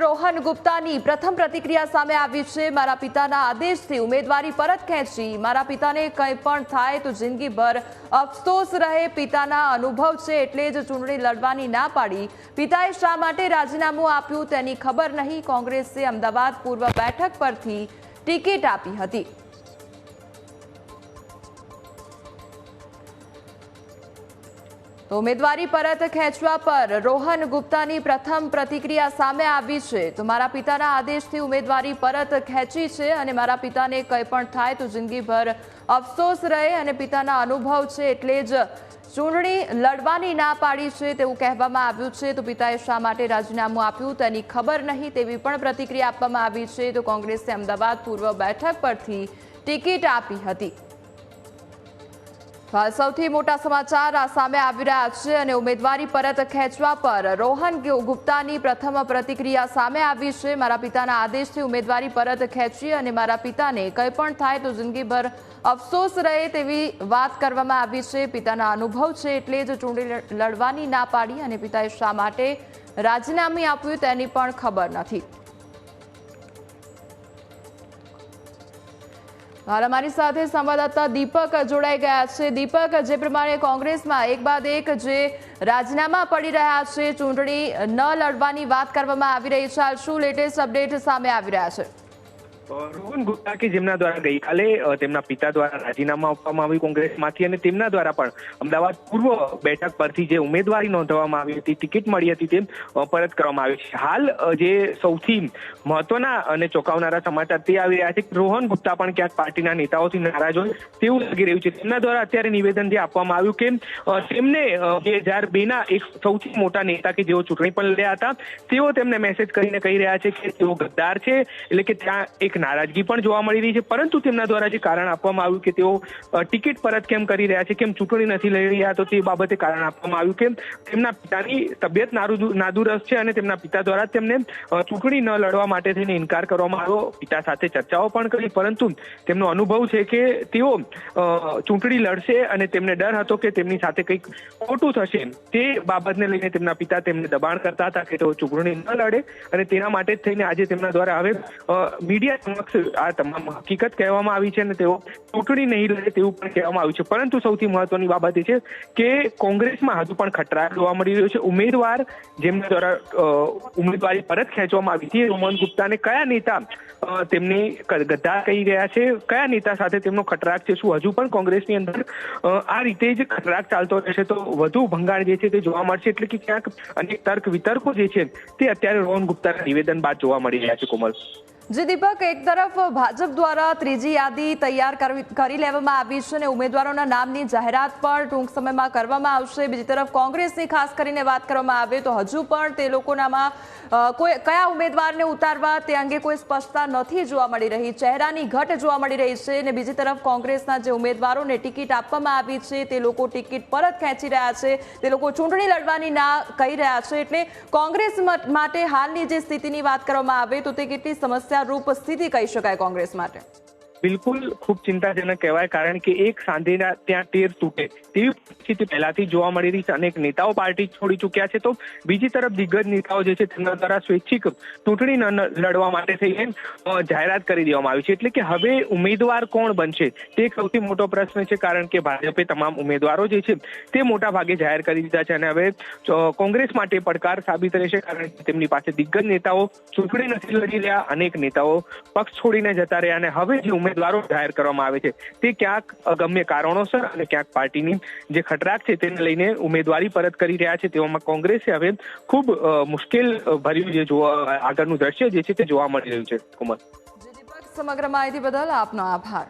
રોહન ગુપ્તાની પ્રથમ પ્રતિક્રિયા સામે આવી છે. મારા પિતાના આદેશથી ઉમેદવારી પરત ખેંચી. મારા પિતાને કંઈ પણ થાય તો જિંદગીભર અફસોસ રહે. પિતાના અનુભવ છે એટલે જ ચૂંટણી લડવાની ના પાડી. પિતાએ શા માટે રાજીનામું આપ્યું તેની ખબર નહીં. કોંગ્રેસે અમદાવાદ પૂર્વ બેઠક પરથી ટિકિટ આપી હતી. તો ઉમેદવારી પરત ખેંચવા પર રોહન ગુપ્તાની પ્રથમ પ્રતિક્રિયા સામે આવી છે. તો મારા પિતાના આદેશથી ઉમેદવારી પરત ખેંચી છે અને મારા પિતાને કંઈ પણ થાય તો જિંદગીભર અફસોસ રહે અને પિતાના અનુભવ છે એટલે જ ચૂંટણી લડવાની ના પાડી છે તેવું કહેવામાં આવ્યું છે. તો પિતાએ શા માટે રાજીનામું આપ્યું તેની ખબર નહીં તેવી પણ પ્રતિક્રિયા આપવામાં આવી છે. તો કોંગ્રેસે અમદાવાદ પૂર્વ બેઠક પરથી ટિકિટ આપી હતી. સૌથી મોટા સમાચાર આ સામે આવી રહ્યા છે અને ઉમેદવારી પરત ખેંચવા પર રોહન ગુપ્તાની પ્રથમ પ્રતિક્રિયા સામે આવી છે. મારા પિતાના આદેશથી ઉમેદવારી પરત ખેંચી અને મારા પિતાને કંઈ પણ થાય તો જિંદગીભર અફસોસ રહે તેવી વાત કરવામાં આવી છે. પિતાના અનુભવ છે એટલે જ ચૂંટણી લડવાની ના પાડી અને પિતાએ શા માટે રાજીનામું આપ્યું તેની પણ ખબર નથી. હાલ અમારી સાથે સંવાદદાતા દીપક જોડાઈ ગયા છે. દીપક, જે પ્રમાણે કોંગ્રેસમાં એક બાદ એક જે રાજીનામા પડી રહ્યા છે, ચૂંટણી ન લડવાની વાત કરવામાં આવી રહી છે. હાલ શું લેટેસ્ટ અપડેટ સામે આવી રહ્યા છે? રોહન ગુપ્તા કે જેમના દ્વારા ગઈકાલે તેમના પિતા દ્વારા રાજીનામા આપવામાં આવ્યું કોંગ્રેસમાંથી અને તેમના દ્વારા પણ અમદાવાદ પૂર્વ બેઠક પરથી જે ઉમેદવારી નોંધવામાં આવી હતી, ટિકિટ મળી હતી તે પરત કરવામાં આવી છે. હાલ જે સૌથી મહત્વના અને ચોંકાવનારા સમાચાર તે આવી રહ્યા છે કે રોહન ગુપ્તા પણ ક્યાંક પાર્ટીના નેતાઓથી નારાજ હોય તેવું લાગી રહ્યું છે. તેમના દ્વારા અત્યારે નિવેદન જે આપવામાં આવ્યું કે તેમને બે હજાર બે ના એક સૌથી મોટા નેતા કે જેઓ ચૂંટણી પણ લડ્યા હતા, તેઓ તેમને મેસેજ કરીને કહી રહ્યા છે કે તેઓ ગદ્દાર છે, એટલે કે ત્યાં એક નારાજગી પણ જોવા મળી રહી છે, પરંતુ તેમના દ્વારા જે કારણ આપવામાં આવ્યું કે તેઓ ટિકિટ પરત કેમ કરી રહ્યા છે, કેમ ચૂંટણી નથી લઈ રહ્યા, તો તે બાબતે કારણ આપવામાં આવ્યું કે તેમના પિતાની તબિયત નાદુરસ્ત છે અને તેમના પિતા દ્વારા તેમને ચૂંટણી ન લડવા માટે થઈને ઇનકાર કરવામાં આવ્યો. પિતા સાથે ચર્ચાઓ પણ કરી, પરંતુ તેમનો અનુભવ છે કે તેઓ ચૂંટણી લડશે અને તેમને ડર હતો કે તેમની સાથે કંઈક ખોટું થશે. તે બાબતને લઈને તેમના પિતા તેમને દબાણ કરતા હતા કે તેઓ ચૂંટણી ન લડે અને તેના માટે જ થઈને આજે તેમના દ્વારા હવે મીડિયા સમક્ષ આ તમામ હકીકત કહેવામાં આવી છે અને તેઓ ચૂંટણી નહીં લડે તેવું પણ કહેવામાં આવ્યું છે. પરંતુ સૌથી મહત્વની બાબત એ છે કે કોંગ્રેસમાં હજુ પણ ખતરાટ જોવા મળી રહ્યો છે. ઉમેદવાર જેમના દ્વારા ઉમેદવારી પરત ખેંચવામાં આવી હતી રોમન ગુપ્તાને કયા નેતા તેમની ગદ્દાર કહી રહ્યા છે? કયા નેતા સાથે તેમનો ખતરાક છે? શું હજુ પણ કોંગ્રેસની અંદર આ રીતે જ ખતરાક ચાલતો રહેશે? તો વધુ ભંગાણ જે છે તે જોવા મળશે. એટલે કે ક્યાંક અનેક તર્ક વિતર્કો જે છે તે અત્યારે રોહન ગુપ્તાના નિવેદન બાદ જોવા મળી રહ્યા છે, કોમલ. જી દીપક એક તરફ ભાજપ દ્વારા ત્રીજી યાદી તૈયાર કરી લેવામાં આવી છે અને ઉમેદવારોના નામની જાહેરાત પણ ટૂંક સમયમાં કરવામાં આવશે. બીજી તરફ કોંગ્રેસની ખાસ કરીને વાત કરવામાં આવે તો હજુ પણ તે લોકોનામાં કોઈ કયા ઉમેદવારને ઉતારવા તે અંગે કોઈ સ્પષ્ટતા નથી જોવા મળી રહી. ચહેરાની ઘટ જોવા મળી રહી છે અને બીજી તરફ કોંગ્રેસના જે ઉમેદવારોને ટિકિટ આપવામાં આવી છે તે લોકો ટિકિટ પરત ખેંચી રહ્યા છે. તે લોકો ચૂંટણી લડવાની ના કહી રહ્યા છે. એટલે કોંગ્રેસ માટે હાલની જે સ્થિતિની વાત કરવામાં આવે તો તે કેટલી સમસ્યારૂપ સ્થિતિ કહી શકાય કોંગ્રેસ માટે. બિલકુલ ખૂબ ચિંતાજનક કહેવાય, કારણ કે એક સાંધેના ત્યાં ટેર તૂટે. તેવી પરિસ્થિતિ પહેલાથી જોવા મળી રહી છે. અનેક નેતાઓ પાર્ટી છોડી ચૂક્યા છે. તો બીજી તરફ દિગ્ગજ નેતાઓ જે છે, તેમના દ્વારા સ્વૈચ્છિક ચૂંટણી લડવા માટે થઈને જાહેરાત કરી દેવામાં આવી છે. એટલે કે હવે ઉમેદવાર કોણ બનશે? તે સૌથી મોટો પ્રશ્ન છે, કારણ કે ભાજપે તમામ ઉમેદવારો જે છે, તે મોટા ભાગે જાહેર કરી દીધા છે. અને હવે કોંગ્રેસ માટે પડકાર સાબિત રહેશે, કારણ કે તેમની પાસે દિગ્ગજ નેતાઓ ચૂંટણી નથી લડી રહ્યા. અનેક નેતાઓ પક્ષ છોડીને જતા રહ્યા. અને હવે જે ઉમેદવારો જાહેર કરવામાં આવે છે. તે ક્યાંક અગમ્ય કારણોસર અને ક્યાંક પાર્ટીની જે ખટરાક છે તેને લઈને ઉમેદવારી પરત કરી રહ્યા છે તેવામાં કોંગ્રેસે હવે ખૂબ મુશ્કેલ ભર્યું જે જોવા, આગળનું દ્રશ્ય જે છે તે જોવા મળી રહ્યું છે. કુમાર. સમગ્ર માહિતી બદલ આપનો આભાર.